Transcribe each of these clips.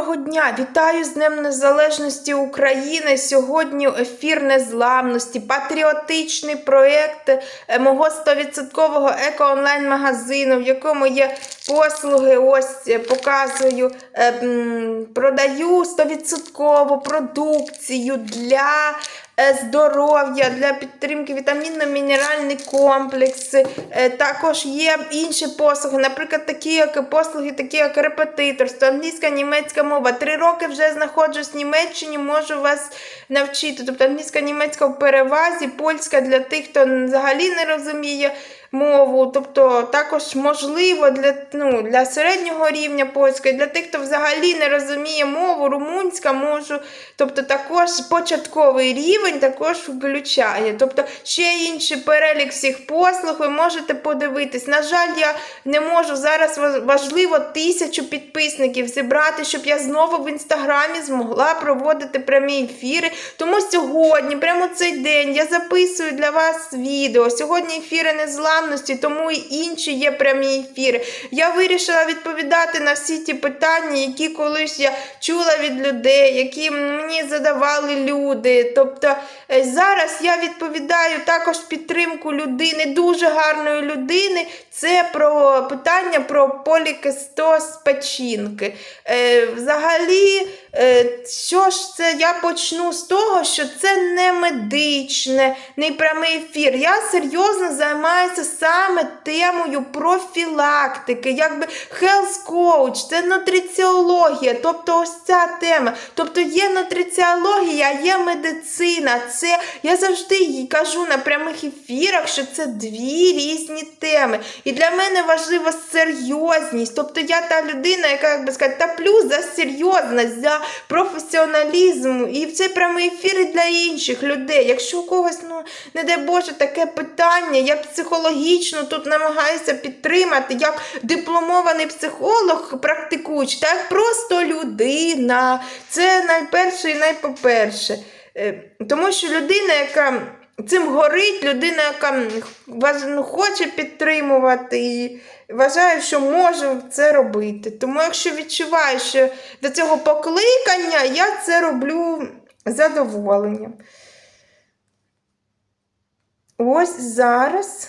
Доброго дня! Вітаю з Днем Незалежності України. Сьогодні ефір незламності, патріотичний проєкт е, мого 100% еко-онлайн-магазину, в якому є послуги. Ось е, показую, е, продаю 100% продукцію для. Е, Здоров'я для підтримки вітамінно-мінеральний комплекс. Е, Також є інші послуги, наприклад, такі як послуги, такі як репетиторство, англійська, німецька мова. Три роки вже знаходжусь в Німеччині, можу вас навчити. Тобто англійська, німецька в перевазі, польська для тих, хто взагалі не розуміє мову. Тобто також можливо для, ну, для середнього рівня польської, для тих, хто взагалі не розуміє мову, румунська можу. Тобто також початковий рівень також включає. Тобто ще інший перелік всіх послуг ви можете подивитись. На жаль, я не можу зараз важливо тисячу підписників зібрати, щоб я знову в інстаграмі змогла проводити прямі ефіри. Тому сьогодні, прямо цей день, я записую для вас відео. Сьогодні ефіри незламності, тому і інші є прямі ефіри. Я вирішила відповідати на всі ті питання, які колись я чула від людей, які мені задавали люди. Тобто е, зараз я відповідаю також підтримку людини, дуже гарної людини. Це про питання про полікистоз печінки. Е, взагалі, е, що ж це я почну з того, що це не медичне, не прямий ефір. Я серйозно займаюся саме темою профілактики, якби health coach, це нутриціологія, тобто ось ця тема. Тобто є нутриціологія, є медицина. Це я завжди їй кажу на прямих ефірах, що це дві різні теми. Для мене важлива серйозність. Тобто я та людина, яка як би сказати, та плюс за серйозність, за професіоналізм. І це прямий ефір і для інших людей. Якщо у когось, ну не дай Боже, таке питання, я психологічно тут намагаюся підтримати, як дипломований психолог практикуючий, так просто людина. Це найперше і найпоперше. Е, Тому що людина, яка цим горить, людина, яка важ- ну, хоче підтримувати і вважає, що може це робити. Тому, якщо відчуваю, що до цього покликання, я це роблю з задоволенням. Ось зараз.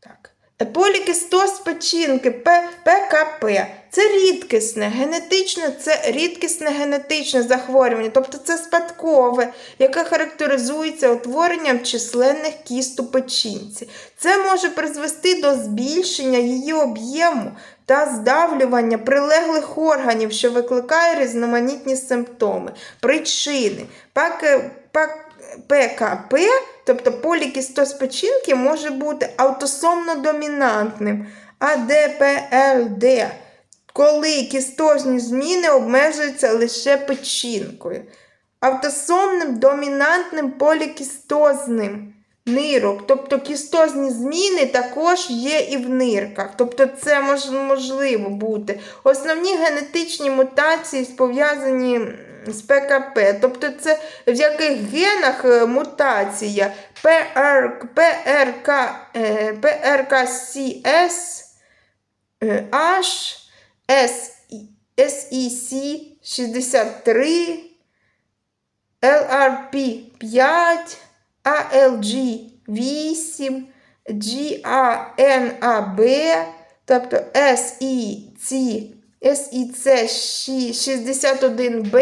Так. Полікистоз печінки ПКП. Це рідкісне, генетичне, це рідкісне генетичне захворювання, тобто це спадкове, яке характеризується утворенням численних кіст у печінці. Це може призвести до збільшення її об'єму та здавлювання прилеглих органів, що викликає різноманітні симптоми, причини. Пак- пак- ПКП, тобто полікістоз печінки, може бути аутосомно домінантним, АДПЛД, коли кістозні зміни обмежуються лише печінкою. Автосомним домінантним полікістозним нирок. Тобто кістозні зміни також є і в нирках. Тобто це мож, можливо бути. Основні генетичні мутації пов'язані з ПКП. Тобто це в яких генах е, мутація ПР, ПРК, е, е, H, SEC 63, LRP 5, ALG 8, GANAB, тобто SEC, SEC 61B,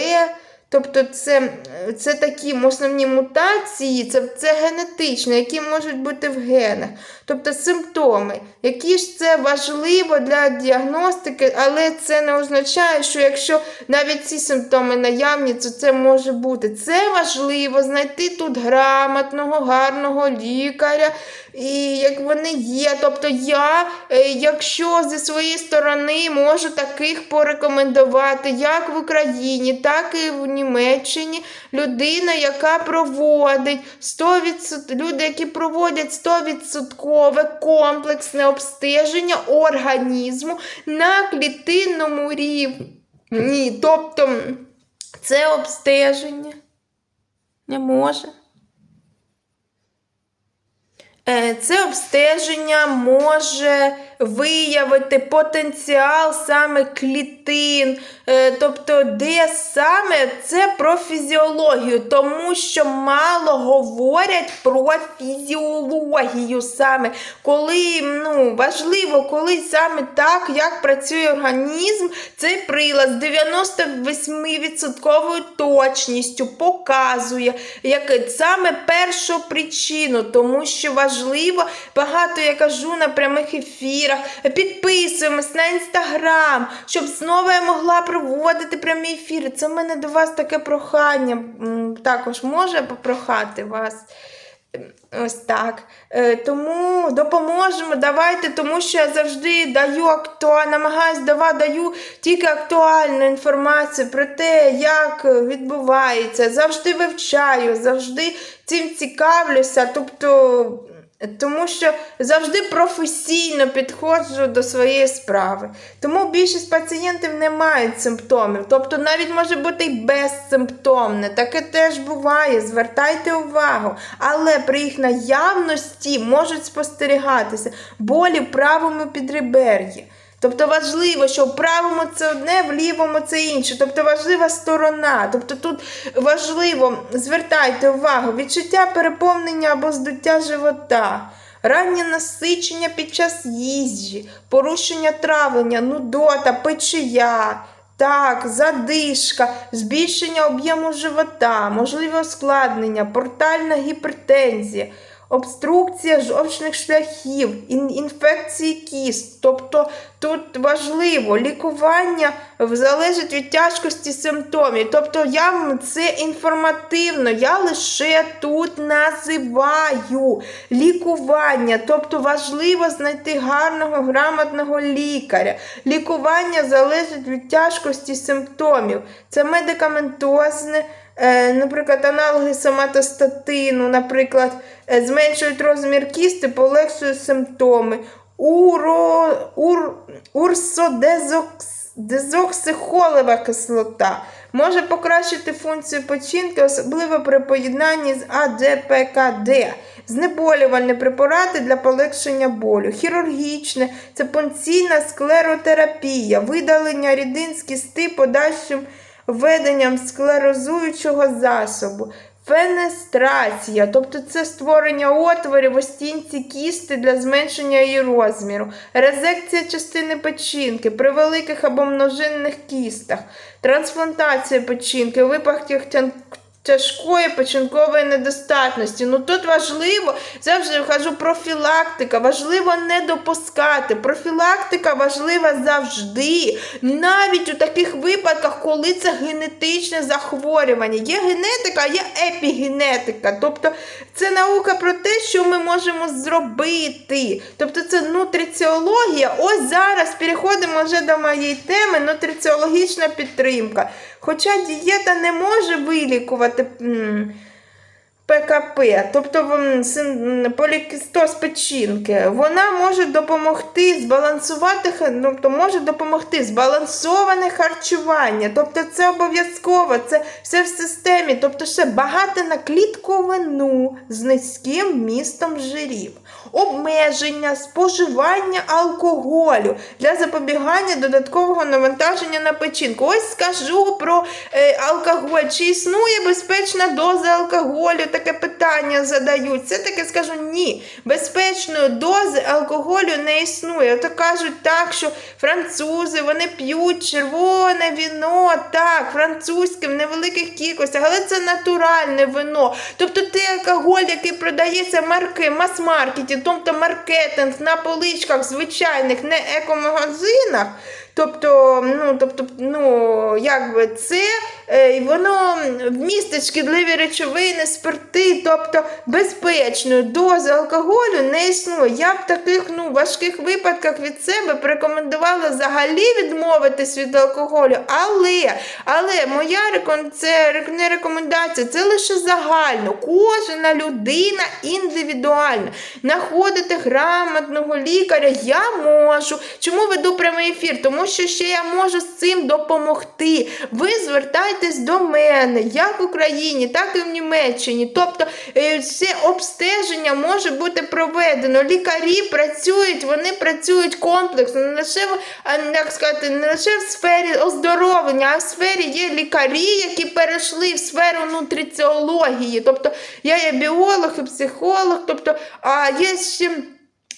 тобто це, це такі основні мутації, це, це генетично, які можуть бути в генах. Тобто симптоми, які ж це важливо для діагностики, але це не означає, що якщо навіть ці симптоми наявні, то це може бути. Це важливо знайти тут грамотного, гарного лікаря, і як вони є. Тобто я, е, якщо зі своєї сторони можу таких порекомендувати, як в Україні, так і в Німеччині, людина, яка проводить 100%, люди, які проводять 100% комплексне обстеження організму на клітинному рівні. Тобто це обстеження не може. Е, Це обстеження може виявити потенціал саме клітин, е, тобто де саме? Це про фізіологію, тому що мало говорять про фізіологію саме, коли ну, важливо, коли саме так, як працює організм, цей прилад з 98% точністю показує як саме першу причину, тому що важливо, багато я кажу на прямих ефірах, підписуємось на інстаграм, щоб знову я могла проводити прямі ефіри. Це в мене до вас таке прохання. Також може попрохати вас. Ось так. Е, тому допоможемо, давайте, тому що я завжди даю актуальну, намагаюсь давати, даю тільки актуальну інформацію про те, як відбувається. Завжди вивчаю, завжди цим цікавлюся. Тобто, тому що завжди професійно підходжу до своєї справи. Тому більшість пацієнтів не мають симптомів. Тобто навіть може бути й безсимптомне. Таке теж буває. Звертайте увагу. Але при їх наявності можуть спостерігатися болі в правому підребер'ї. Тобто важливо, що в правому це одне, в лівому це інше. Тобто важлива сторона. Тобто тут важливо, звертайте увагу, відчуття переповнення або здуття живота, раннє насичення під час їжі, порушення травлення, нудота, печія. Так, задишка, збільшення об'єму живота, можливе ускладнення, портальна гіпертензія, обструкція жовчних шляхів, інфекції кіст. Тобто тут важливо лікування залежить від тяжкості симптомів. Тобто я це інформативно, я лише тут називаю лікування. Тобто важливо знайти гарного, грамотного лікаря. Лікування залежить від тяжкості симптомів. Це медикаментозне. Е, Наприклад, аналоги соматостатину, наприклад, зменшують розмір кісти, полегшують симптоми. Уро, ур, урсодезоксихолева кислота може покращити функцію печінки, особливо при поєднанні з АДПКД. Знеболювальні препарати для полегшення болю. Хірургічне це пункційна склеротерапія, видалення рідин з кісти подальшим введенням склерозуючого засобу. Фенестрація, тобто це створення отворів у стінці кісти для зменшення її розміру, резекція частини печінки при великих або множинних кістах, трансплантація печінки у випадках тяжкої печінкової недостатності. Ну тут важливо, завжди кажу профілактика, важливо не допускати. Профілактика важлива завжди, навіть у таких випадках, коли це генетичне захворювання. Є генетика, є епігенетика. Тобто це наука про те, що ми можемо зробити. Тобто це нутриціологія. Ось зараз переходимо вже до моєї теми нутриціологічна підтримка. Хоча дієта не може вилікувати. ПКП, тобто полікістоз печінки, вона може допомогти збалансувати, ну, тобто може допомогти збалансоване харчування. Тобто це обов'язково, це все в системі, тобто ще багато на клітковину з низьким містом жирів, обмеження споживання алкоголю для запобігання додаткового навантаження на печінку. Ось скажу про е, алкоголь. Чи існує безпечна доза алкоголю? Таке питання задають. Все таки скажу ні. Безпечної дози алкоголю не існує. Ото кажуть так, що французи вони п'ють червоне віно, так, французьке в невеликих кількостях, але це натуральне вино. Тобто той алкоголь, який продається марки, мас-маркеті, тобто маркетинг на поличках звичайних, не екомагазинах. Тобто, ну, тобто, ну, якби це воно вмістить шкідливі речовини, спирти, тобто безпечної дози алкоголю не існує. Я в таких ну, важких випадках від себе б рекомендувала взагалі відмовитись від алкоголю. Але, але моя це не рекомендація, це лише загально. Кожна людина індивідуальна. Знаходити грамотного лікаря я можу. Чому веду прямий ефір? Тому що ще я можу з цим допомогти. Ви звертайте звертайтесь до мене, як в Україні, так і в Німеччині. Тобто е, все обстеження може бути проведено. Лікарі працюють, вони працюють комплексно, не лише як сказати, не лише в сфері оздоровлення, а в сфері є лікарі, які перейшли в сферу нутриціології. Тобто я є біолог і психолог, тобто а є ще.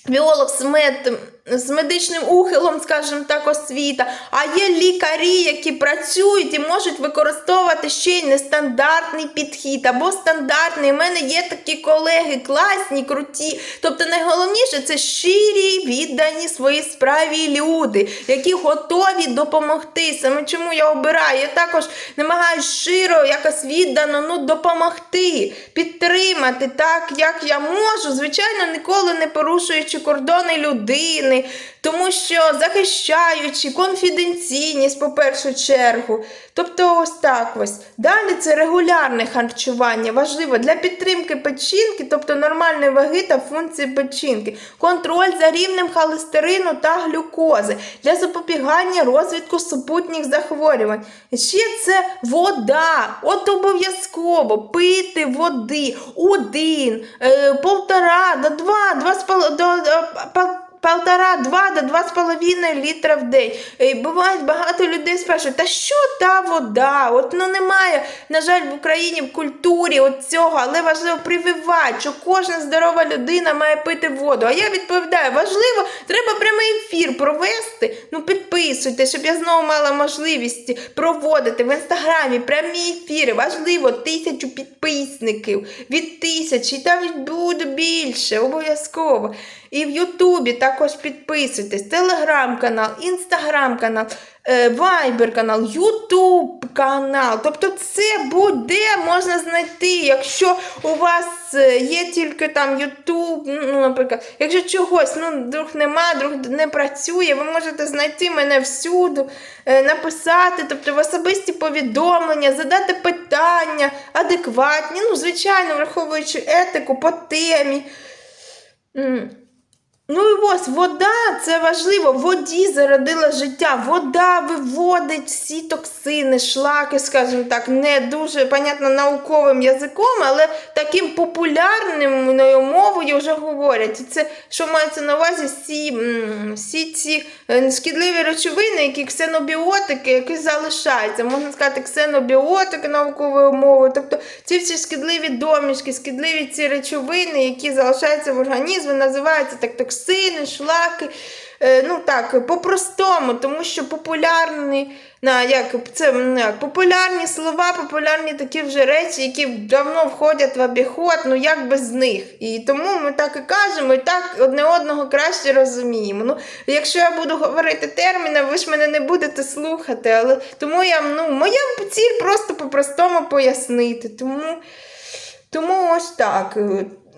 Біолог з, мед, з медичним ухилом, скажімо так, освіта, а є лікарі, які працюють і можуть використовувати ще й нестандартний підхід або стандартний. У мене є такі колеги, класні, круті. Тобто найголовніше це щирі, віддані своїй справі люди, які готові допомогти. Саме чому я обираю. Я також намагаюся щиро, якось віддано ну, допомогти, підтримати так, як я можу. Звичайно, ніколи не порушуючи кордони людини, тому що захищаючи конфіденційність, по першу чергу. Тобто, ось так ось. Далі це регулярне харчування. Важливо для підтримки печінки, тобто нормальної ваги та функції печінки, контроль за рівнем холестерину та глюкози, для запобігання розвитку супутніх захворювань. Ще це вода. От обов'язково пити води один, е, полтора до два, два з Полтора-два до два з половиною літра в день. І бувають багато людей спрашують, та що та вода? От ну немає, на жаль, в Україні в культурі от цього, але важливо прививати, що кожна здорова людина має пити воду. А я відповідаю, важливо, треба прямий ефір провести. Ну підписуйте, щоб я знову мала можливість проводити в інстаграмі прямі ефіри. Важливо тисячу підписників від тисячі, там буде більше, обов'язково. І в Ютубі також підписуйтесь, телеграм-канал, інстаграм-канал, е, вайбер-канал, Ютуб канал. Тобто це будь-де можна знайти, якщо у вас е, є тільки там Ютуб, ну, наприклад, якщо чогось ну, друг нема, друг не працює, ви можете знайти мене всюди, е, написати, тобто в особисті повідомлення, задати питання адекватні, ну, звичайно, враховуючи етику по темі. Ну і ось вода це важливо. Воді зародила життя. Вода виводить всі токсини, шлаки, скажімо так, не дуже, понятно, науковим язиком, але таким популярним мовою вже говорять. І це що мається на увазі всі, всі ці е, шкідливі речовини, які ксенобіотики, які залишаються. Можна сказати, ксенобіотики науковою мовою. Тобто ці всі шкідливі домішки, шкідливі ці речовини, які залишаються в організмі, називаються так токсини, шлаки. Е, Ну так, по-простому, тому що популярні, на, як, це, як, популярні слова, популярні такі вже речі, які давно входять в обіход, ну як без них. І тому ми так і кажемо, і так одне одного краще розуміємо. Ну, якщо я буду говорити терміни, ви ж мене не будете слухати. Але тому я, ну, моя ціль просто по-простому пояснити. Тому. Тому ось так.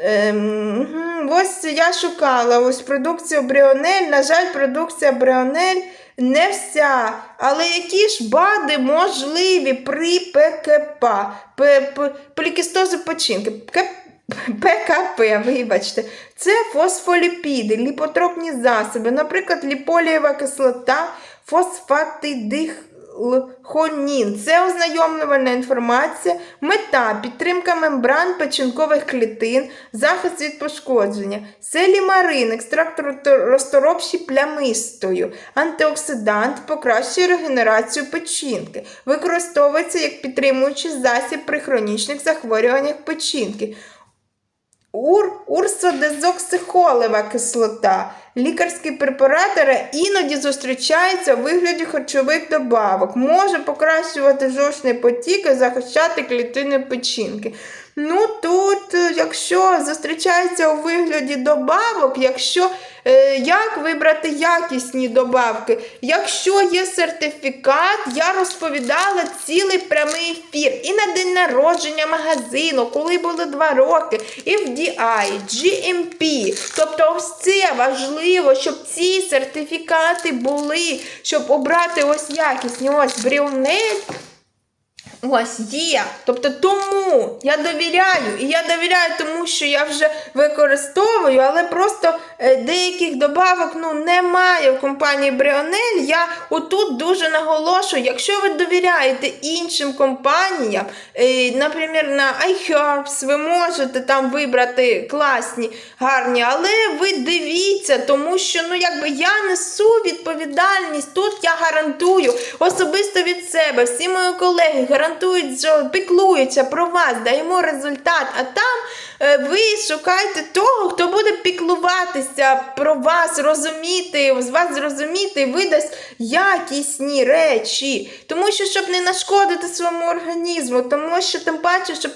Ем, ось я шукала ось продукцію Бріонель. На жаль, продукція Бріонель не вся. Але які ж БАДи можливі при ПКП, полікістозу печінки? ПКП, вибачте, це фосфоліпіди, ліпотропні засоби, наприклад, ліполієва кислота, фосфатидихлхонін. Це ознайомлювальна інформація, мета, підтримка мембран печінкових клітин, захист від пошкодження, селімарин, екстракт розторопші плямистою, антиоксидант, покращує регенерацію печінки, використовується як підтримуючий засіб при хронічних захворюваннях печінки. Ур, урсодезоксихолева кислота. Лікарські препарати іноді зустрічаються у вигляді харчових добавок. Може покращувати жовчний потік і захищати клітини печінки. Ну тут, якщо зустрічається у вигляді добавок, якщо як вибрати якісні добавки, якщо є сертифікат, я розповідала цілий прямий ефір. І на день народження магазину, коли було два роки, FDI, GMP. Тобто, ось це важливо, щоб ці сертифікати були, щоб обрати ось якісні. Ось бріонель. Ось є. Тобто тому я довіряю. І я довіряю тому, що я вже використовую, але просто е, деяких добавок ну, немає в компанії Бріонель. Я отут дуже наголошую, якщо ви довіряєте іншим компаніям, е, наприклад, на iHerbs, ви можете там вибрати класні, гарні, але ви дивіться, тому що ну, якби я несу відповідальність. Тут я гарантую особисто від себе. Всі мої колеги гарантують, що піклуються про вас, даємо результат. А там е, ви шукаєте того, хто буде піклуватися про вас, розуміти, з вас зрозуміти видасть якісні речі. Тому що, щоб не нашкодити своєму організму, тому що тим паче, що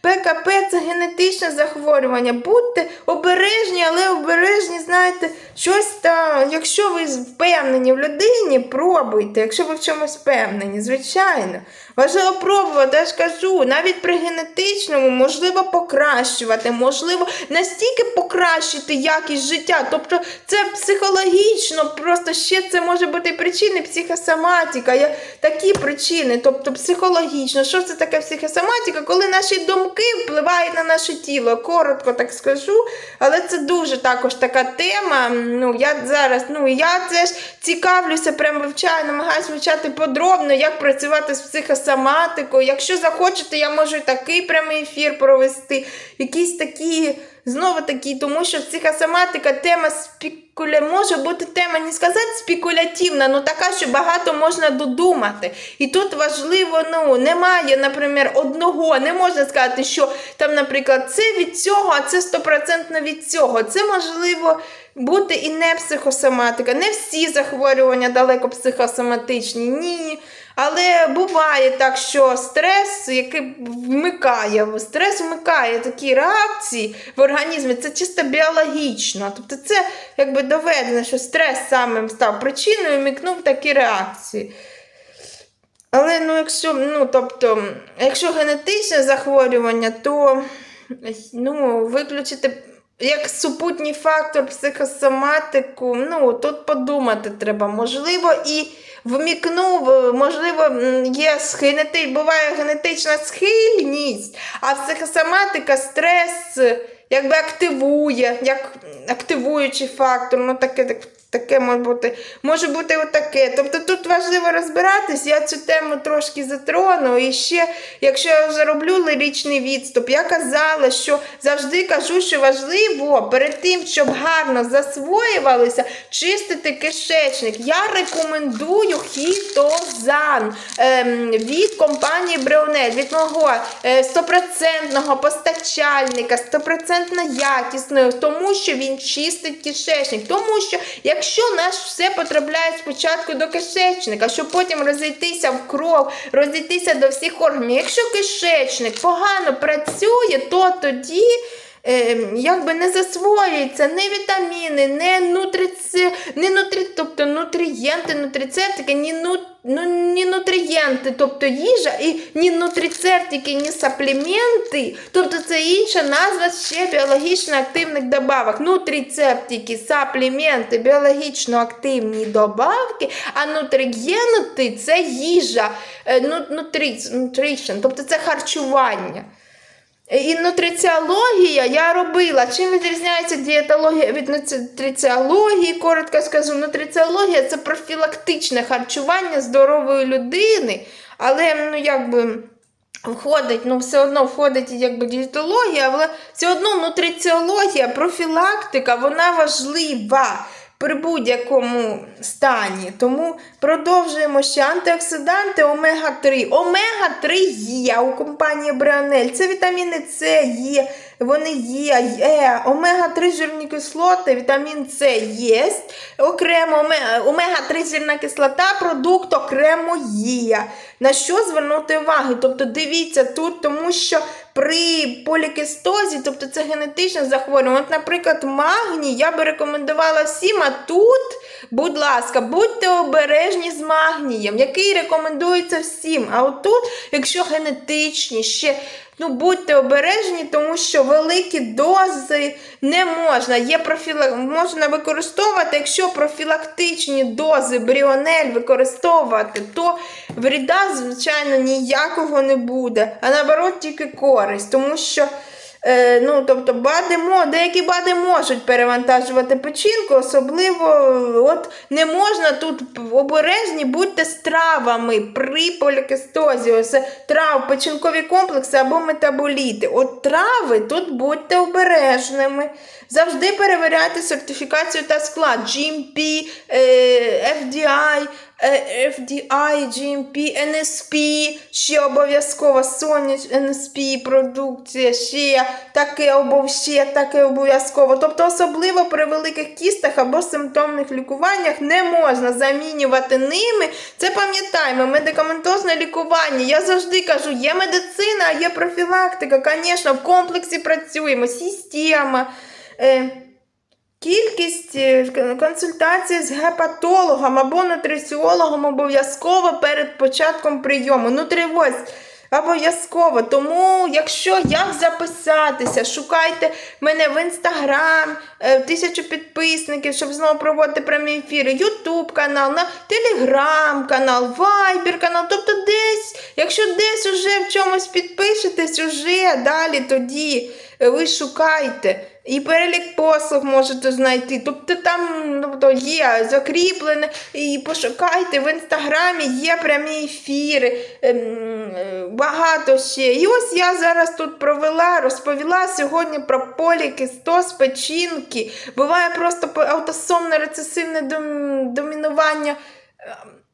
ПКП це генетичне захворювання. Будьте обережні, але обережні, знаєте, щось там, якщо ви впевнені в людині, пробуйте, якщо ви в чомусь впевнені, звичайно. Важливо пробувати, я ж кажу, навіть при генетичному можливо покращувати, можливо настільки покращити якість життя. Тобто це психологічно, просто ще це може бути причини психосоматика, є такі причини, тобто психологічно. Що це таке психосоматика? Коли наші думки впливають на наше тіло. Коротко так скажу, але це дуже також така тема. Ну, я зараз, ну я теж цікавлюся, прям вивчаю, намагаюся вивчати подробно, як працювати з психосоматикою. Якщо захочете, я можу такий прямий ефір провести, якісь такі, знову такі, тому що психосоматика тема спекуля... може бути тема, не сказати спекулятивна, але така, що багато можна додумати. І тут важливо, ну, немає, наприклад, одного, не можна сказати, що там, наприклад, це від цього, а це стопроцентно від цього. Це можливо бути і не психосоматика. Не всі захворювання далеко психосоматичні, ні. Але буває так, що стрес, який вмикає, стрес вмикає такі реакції в організмі, це чисто біологічно. Тобто це якби доведено, що стрес самим став причиною і вмикнув такі реакції. Але ну, якщо, ну, тобто, якщо генетичне захворювання, то ну, виключити як супутній фактор психосоматику, ну, тут подумати треба. Можливо, і вмікнув, е, можливо, є схинети. буває генетична схильність, а психосоматика стрес е, якби активує, як активуючий фактор. Ну, таке, так, таке може бути. Може бути отаке. Тобто тут важливо розбиратись, я цю тему трошки затрону. І ще, якщо я вже роблю відступ, я казала, що завжди кажу, що важливо перед тим, щоб гарно засвоювалися, чистити кишечник. Я рекомендую хітозан ем, від компанії Бреонель, від мого е, стопроцентного постачальника, стопроцентно якісного, тому що він чистить кишечник. Тому що якщо наш все потрапляє спочатку до кишечника, щоб потім розійтися в кров, розійтися до всіх органів. Якщо кишечник погано працює, то тоді. Е, Якби не засвоюються ні вітаміни, не нутриці, не нутрі, тобто нутрієнти, нутрицептики, ні, ну, ну, ні нутрієнти, тобто їжа, і ні нутрицептики, ні сапліменти, тобто це інша назва ще біологічно активних добавок. Нутрицептики, сапліменти, біологічно активні добавки, а нутрієнти це їжа, е, ну, нутрі, nutrition, тобто це харчування. І нутриціологія я робила. Чим відрізняється дієтологія від нутриціології? Коротко скажу, нутриціологія це профілактичне харчування здорової людини, але ну якби. Входить, ну все одно входить якби дієтологія, але все одно нутриціологія, профілактика, вона важлива при будь-якому стані. Тому продовжуємо ще антиоксиданти омега-3. Омега-3 є у компанії Бріонель. Це вітаміни С є, вони є. Е, омега-3 жирні кислоти, вітамін С є. Окремо омега-3 жирна кислота, продукт окремо є. На що звернути увагу? Тобто дивіться тут, тому що при полікистозі, тобто це генетичне захворювання, от, наприклад, магній я би рекомендувала всім, а тут Будь ласка, будьте обережні з магнієм, який рекомендується всім. А отут, якщо генетичні, ще ну будьте обережні, тому що великі дози не можна. Є профіла... можна використовувати, якщо профілактичні дози бріонель використовувати, то вреда, звичайно, ніякого не буде, а наоборот, тільки користь, тому що. Е, ну, тобто бади, деякі бади можуть перевантажувати печінку, особливо от не можна тут обережні, будьте з травами при полікистозі. Ось трав, печінкові комплекси або метаболіти. От трави тут будьте обережними. Завжди перевіряйте сертифікацію та склад GMP, е, FDI, FDI, GMP, NSP, ще обов'язково Sony NSP продукція, ще таке обов, таке обов'язково. Тобто, особливо при великих кістах або симптомних лікуваннях не можна замінювати ними. Це пам'ятаємо, медикаментозне лікування. Я завжди кажу, є медицина, а є профілактика. Звісно, в комплексі працюємо, система. Кількість е, консультацій з гепатологом або нутриціологом обов'язково перед початком прийому. Нутривоз обов'язково. Тому, якщо як записатися, шукайте мене в інстаграм, е, тисячу підписників, щоб знову проводити прямі ефіри, Ютуб канал, на Телеграм канал, Вайбер канал. Тобто десь, якщо десь уже в чомусь підпишетесь, уже далі тоді е, ви шукайте. І перелік послуг можете знайти. Тобто там тобто, є закріплене, і пошукайте в інстаграмі, є прямі ефіри, ем, е, багато ще. І ось я зараз тут провела, розповіла сьогодні про полікистоз печінки. Буває просто автосомне рецесивне дом- домінування.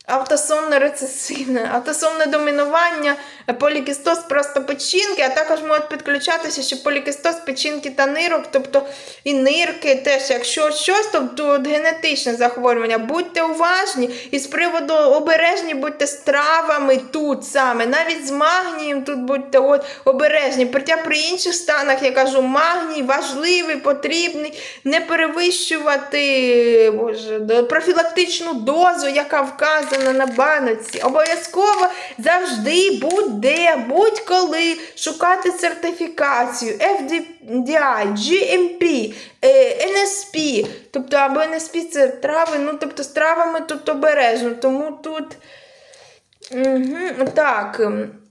Автосомне рецесивне, автосомне домінування, е, полікістоз просто печінки, а також можуть підключатися ще полікістоз печінки та нирок, тобто і нирки теж, якщо щось, тобто от генетичне захворювання, будьте уважні і з приводу обережні будьте з травами тут саме, навіть з магнієм тут будьте от, обережні. Хоча при інших станах я кажу, магній важливий, потрібний, не перевищувати боже, профілактичну дозу, яка вказана на баночці. Обов'язково завжди будь-де, будь-коли шукати сертифікацію FDI, GMP, е, NSP, тобто або NSP це трави, ну тобто з травами тут обережно, тому тут. Угу, так.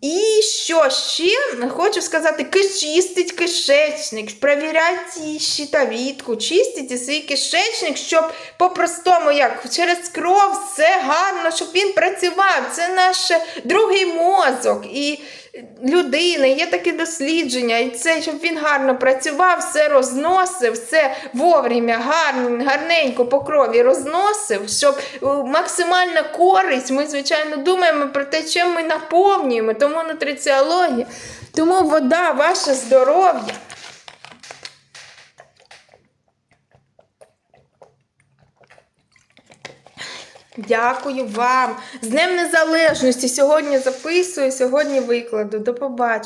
І що ще хочу сказати, чистить кишечник, перевіряти щитовідку, чистити свій кишечник, щоб по-простому, як через кров, все гарно, щоб він працював. Це наш другий мозок. І людини, є такі дослідження, і це, щоб він гарно працював, все розносив, все вовремя, гарно, гарненько по крові розносив, щоб е, максимальна користь, ми, звичайно, думаємо про те, чим ми наповнюємо, тому нутриціологія, тому вода, ваше здоров'я. Дякую вам. З Днем Незалежності. Сьогодні записую, сьогодні викладу. До побачення.